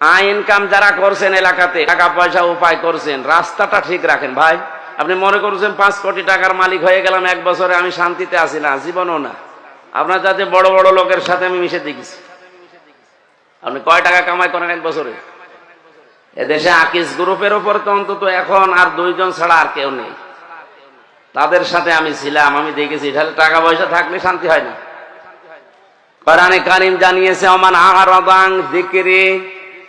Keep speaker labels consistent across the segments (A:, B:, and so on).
A: আয় ইনকাম যারা করছেন এলাকাতে, টাকা পয়সা উপায় করছেন, রাস্তাটা ঠিক রাখেন। ভাই, আপনি মনে করছেন পাঁচ কোটি টাকার মালিক হয়ে গেলাম, এক বছরে আমি শান্তিতে আছি না, জীবনও না। আপনার যাতে বড় বড় লোকের সাথে আমি মিশে দেখেছি। আপনি কয় টাকা কামাই করেন এক বছরে? এদেশে আকিস গ্রুপের উপর তো অন্তত এখন আর দুইজন ছাড়া আর কেউ নেই। তাদের সাথে আমি ছিলাম, আমি দেখেছি তাহলে টাকা পয়সা থাকলে শান্তি হয় না। কারিম জানিয়েছে, ওমান আরাদাং যিকরি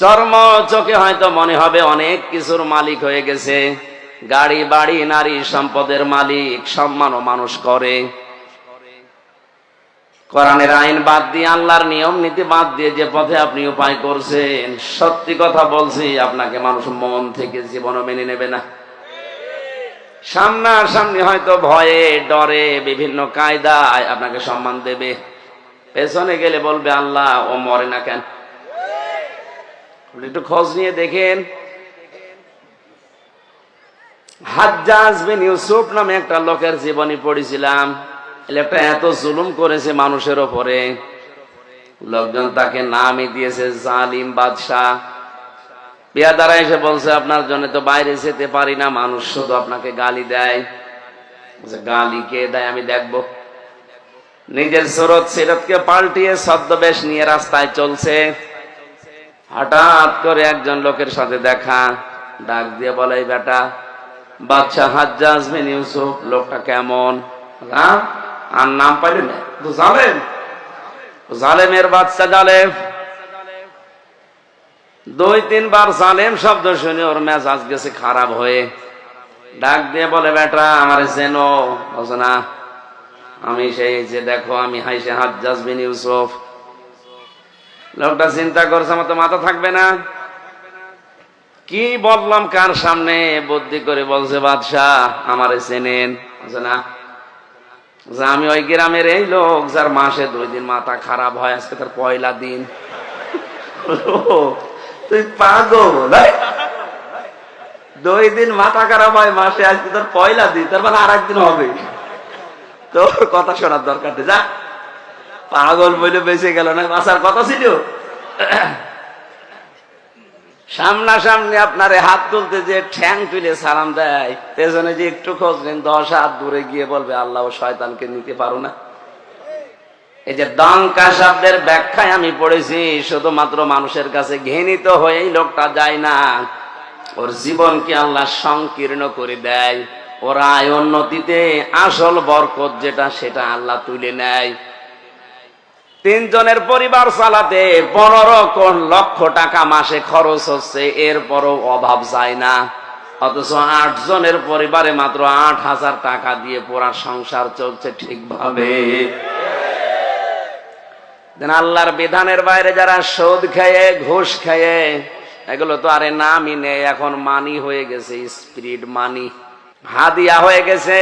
A: চর্ম চোখে হয়তো মনে হবে অনেক কিছুর মালিক হয়ে গেছে। গাড়ি, বাড়ি, নারী সম্পদের মালিক সম্মানও মানুষ করে। কোরআনের আইন বাদ দিয়ে, আল্লাহর নিয়ম, নীতি বাদ দিয়ে যে পথে আপনি উপায় করছেন, সত্যি কথা বলছি, আপনাকে মানুষ মন থেকে জীবনও মেনে নেবে না। সামনাসামনি হয়তো ভয়ে, ডরে, বিভিন্ন কায়দায় আপনাকে সম্মান দেবে। পেছনে গেলে বলবে, আল্লাহ, ও মরে না কেন? একটু খোঁজ নিয়ে দেখেন। বিন ইউসুফ নামে একটা লোকের জীবনী পড়েছিলাম। লোকটা এত জুলুম করেছে মানুষের ওপরে। লোকজন তাকে নামই দিয়েছে, জালিম বাদশাহ। এসে বলছে, আপনার জন্য তো বাইরে যেতে পারি না, মানুষ শুধু আপনাকে গালি দেয়। গালি কে দেয় আমি দেখব। নিজের সুরত সিরতকে পাল্টিয়ে ছদ্মবেশ নিয়ে রাস্তায় চলছে। হঠাৎ করে একজন লোকের সাথে দেখা, ডাক দিয়ে বলে, "এই বেটা বাচ্চা হাজ্জাজ ইউসুফ, লোকটা কেমন? আর নাম পাইলেন জালেম। জালেমের বাচ্চা জালেম। দুই, তিনবার জালেম শব্দ শুনে ওর ম্যাচ মেজাজ গেছে খারাপ হয়ে। ডাক দিয়ে বলে, বেটা, আমার চেনো। আমি সেই যে দেখো, আমি হাইসে হাজ্জাজ ইউসুফ। লোকটা চিন্তা করছে আমার তো মাথা থাকবে না। কি বললাম কার সামনে? বুদ্ধি করে বলছে বাদশাহ আমারে চেনেন। না। বলছে, আমি ওই গ্রামের এই লোক যার মাসে দুই দিন মাথা খারাপ হয় আজকে তার পয়লা দিন। তুই পাগল দুই দিন মাথা খারাপ হয় মাসে আজকে তোর পয়লা দিন তার মানে আর একদিন হবে। তোর কথা শোনার দরকার যা। পাগল বলে বেঁচে গেল না বাসার কথা ছিল। সামনাসামনি আপনারে হাত তুলতে যে ঠ্যাং তুলে সালাম দেয় পেছনে যে একটু খোঁজ নেন, দশ হাত দূরে গিয়ে বলবে, আল্লাহ শয়তানকে নিতে পারো না। এই যে দঙ্কা শব্দের ব্যাখ্যায় আমি পড়েছি, শুধুমাত্র মানুষের কাছে ঘৃণিত হয়েই লোকটা যায় না। ওর জীবনকে আল্লাহ সংকীর্ণ করে দেয়। ওর আয় উন্নতিতে আসল বরকত যেটা, সেটা আল্লাহ তুলে নেয়। তিনজনের পরিবার চালাতে পনেরো কোন লক্ষ টাকা মাসে খরচ হচ্ছে, এরপরও অভাব যায় না। অথচ আট জনের পরিবারে মাত্র আট হাজার টাকা দিয়ে পুরা সংসার চলছে ঠিকভাবে। আল্লাহর বিধানের বাইরে যারা সুদ খেয়ে, ঘুষ খেয়ে, এগুলো তো আরে নামই নেই, এখন মানি হয়ে গেছে, স্পিরিট মানি। হাদিয়া হয়ে গেছে,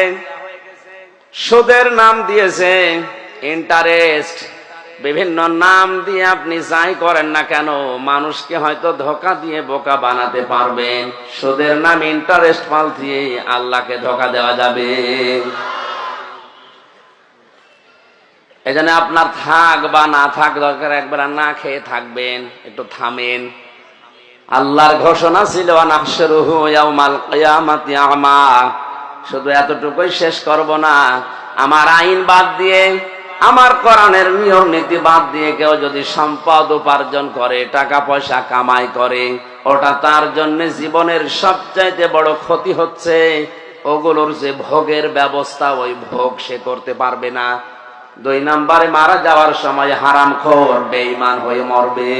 A: সুদের নাম দিয়েছে, ইন্টারেস্ট বিভিন্ন নাম দিয়ে আপনি যাই করেন না কেন, মানুষকে হয়তো ধোকা দিয়ে বোকা বানাতে পারবেন। সুদের নাম ইন্টারেস্ট পাল দিয়ে আল্লাহকে ধোকা দেওয়া যাবে। এই জন্য আপনার থাক বা না থাক দরকার একবার না খেয়ে থাকবেন, একটু থামেন। আল্লাহর ঘোষণা ছিল শুধু এতটুকুই শেষ করব না, আমার আইন বাদ দিয়ে আমার কোরআনের নিয়ম নীতি বাদ দিয়ে কেউ যদি সম্পদ উপার্জন করে, টাকা পয়সা কামাই করে, ওটা তার জন্য জীবনের সবচাইতে বড় ক্ষতি হচ্ছে। ওগুলোর যে ভোগের ব্যবস্থা, ওই ভোগ সে করতে পারবে না। দুই নাম্বারে মারা যাওয়ার সময় হারাম খোর বেঈমান হয়ে মরবে।